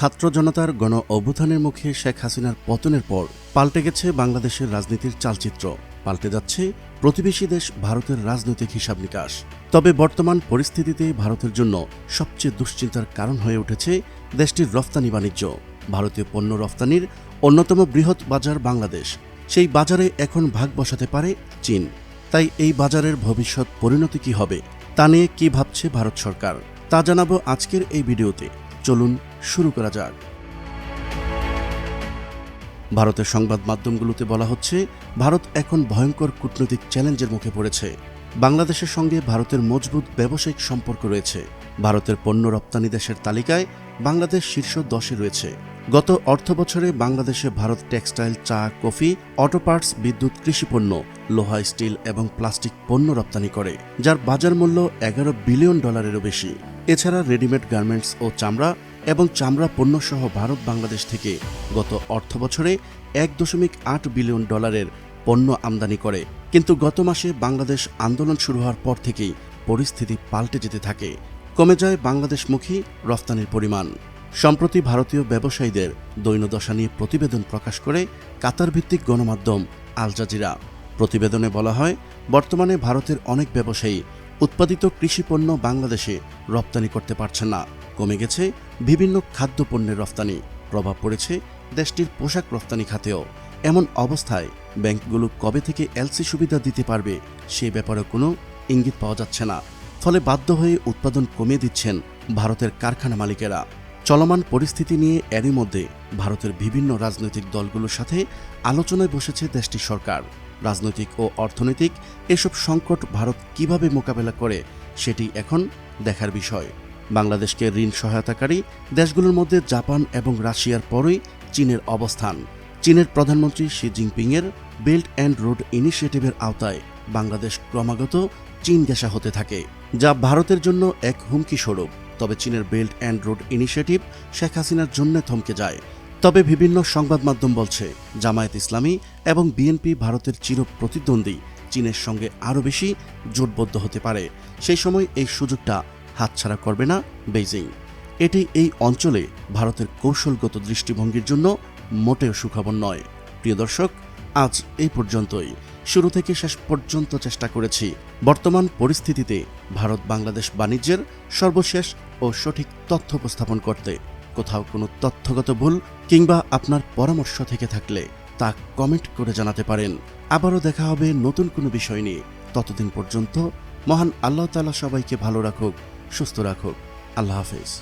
ছাত্র জনতার গণ অভ্যুত্থানের মুখে শেখ হাসিনার পতনের পর পাল্টে গেছে বাংলাদেশের রাজনীতির চালচিত্র। পাল্টে যাচ্ছে প্রতিবেশী দেশ ভারতের রাজনৈতিক হিসাব নিকাশ। তবে বর্তমান পরিস্থিতিতে ভারতের জন্য সবচেয়ে দুশ্চিন্তার কারণ হয়ে উঠেছে দেশটির রফতানি বাণিজ্য। ভারতীয় পণ্য রফতানির অন্যতম বৃহৎ বাজার বাংলাদেশ। সেই বাজারে এখন ভাগ বসাতে পারে চীন। তাই এই বাজারের ভবিষ্যৎ পরিণতি কি হবে, তা নিয়ে কি ভাবছে ভারত সরকার, তা জানাব আজকের এই ভিডিওতে। চলুন শুরু করা যাক। ভারতের সংবাদ মাধ্যমগুলোতে বলা হচ্ছে, ভারত এখন ভয়ঙ্কর কূটনৈতিক চ্যালেঞ্জের মুখে পড়েছে। বাংলাদেশের সঙ্গে ভারতের মজবুত ব্যবসায়িক সম্পর্ক রয়েছে। ভারতের পণ্য রপ্তানি দেশের তালিকায় বাংলাদেশ শীর্ষ দশে রয়েছে। গত অর্থ বছরে বাংলাদেশে ভারত টেক্সটাইল, চা, কফি, অটো পার্টস, বিদ্যুৎ কৃষিপণ্য লোহা, স্টিল এবং প্লাস্টিক পণ্য রপ্তানি করে, যার বাজার মূল্য এগারো বিলিয়ন ডলারেরও বেশি। এছাড়া রেডিমেড গার্মেন্টস ও চামড়া এবং চামড়া পণ্যসহ ভারত বাংলাদেশ থেকে গত অর্থ বছরে এক দশমিক আট বিলিয়ন ডলারের পণ্য আমদানি করে। কিন্তু গত মাসে বাংলাদেশ আন্দোলন শুরু হওয়ার পর থেকেই পরিস্থিতি পাল্টে যেতে থাকে। কমে যায় বাংলাদেশমুখী রফতানির পরিমাণ। সম্প্রতি ভারতীয় ব্যবসায়ীদের দৈনদশা নিয়ে প্রতিবেদন প্রকাশ করে কাতার ভিত্তিক গণমাধ্যম আল জাজিরা। প্রতিবেদনে বলা হয়, বর্তমানে ভারতের অনেক ব্যবসায়ী উৎপাদিত কৃষিপণ্য বাংলাদেশে রপ্তানি করতে পারছে না। কমে গেছে বিভিন্ন খাদ্যপণ্যের রফতানি প্রভাব পড়েছে দেশটির পোশাক রফতানি খাতেও। এমন অবস্থায় ব্যাংকগুলো কবে থেকে এলসি সুবিধা দিতে পারবে সে ব্যাপারে কোনো ইঙ্গিত পাওয়া যাচ্ছে না। ফলে বাধ্য হয়ে উৎপাদন কমিয়ে দিচ্ছেন ভারতের কারখানা মালিকেরা। চলমান পরিস্থিতি নিয়ে এরই মধ্যে ভারতের বিভিন্ন রাজনৈতিক দলগুলোর সাথে আলোচনায় বসেছে দেশটির সরকার। রাজনৈতিক ও অর্থনৈতিক, এসব সংকট ভারত কীভাবে মোকাবেলা করে সেটি এখন দেখার বিষয়। বাংলাদেশকে ঋণ সহায়তাকারী দেশগুলোর মধ্যে জাপান এবং রাশিয়ার পরই চীনের অবস্থান। চীনের প্রধানমন্ত্রী শি জিনপিংয়ের বেল্ট অ্যান্ড রোড ইনিশিয়েটিভের আওতায় বাংলাদেশ ক্রমাগত চীন ঘেঁষা হতে থাকে, যা ভারতের জন্য এক হুমকি স্বরূপ। তবে চীনের Belt and Road Initiative Sheikh হাসিনার জন্য থমকে যায়। তবে বিভিন্ন সংবাদ মাধ্যম বলছে, জামায়াত ইসলামী এবং বিএনপি ভারতের চির প্রতিদ্বন্দ্বী, চীনের সঙ্গে আরও বেশি জোটবদ্ধ হতে পারে। সেই সময় এই সুযোগটা হাতছাড়া করবে না বেইজিং। এটি এই অঞ্চলে ভারতের কৌশলগত দৃষ্টিভঙ্গির জন্য মোটেও সুখবর নয়। প্রিয় দর্শক, আজ এই পর্যন্তই। শুরু থেকে শেষ পর্যন্ত চেষ্টা করেছি। বর্তমান পরিস্থিতিতে ভারত বাংলাদেশ বাণিজ্যের সর্বশেষ ও সঠিক তথ্য উপস্থাপন করতে। কোথাও কোনো তথ্যগত ভুল কিংবা আপনার পরামর্শ থেকে থাকলে তা কমেন্ট করে জানাতে পারেন। আবারও দেখা হবে নতুন কোনো বিষয় নিয়ে। ততদিন পর্যন্ত মহান আল্লাহ তালা সবাইকে ভালো রাখুক, সুস্থ রাখুক। আল্লাহ হাফেজ।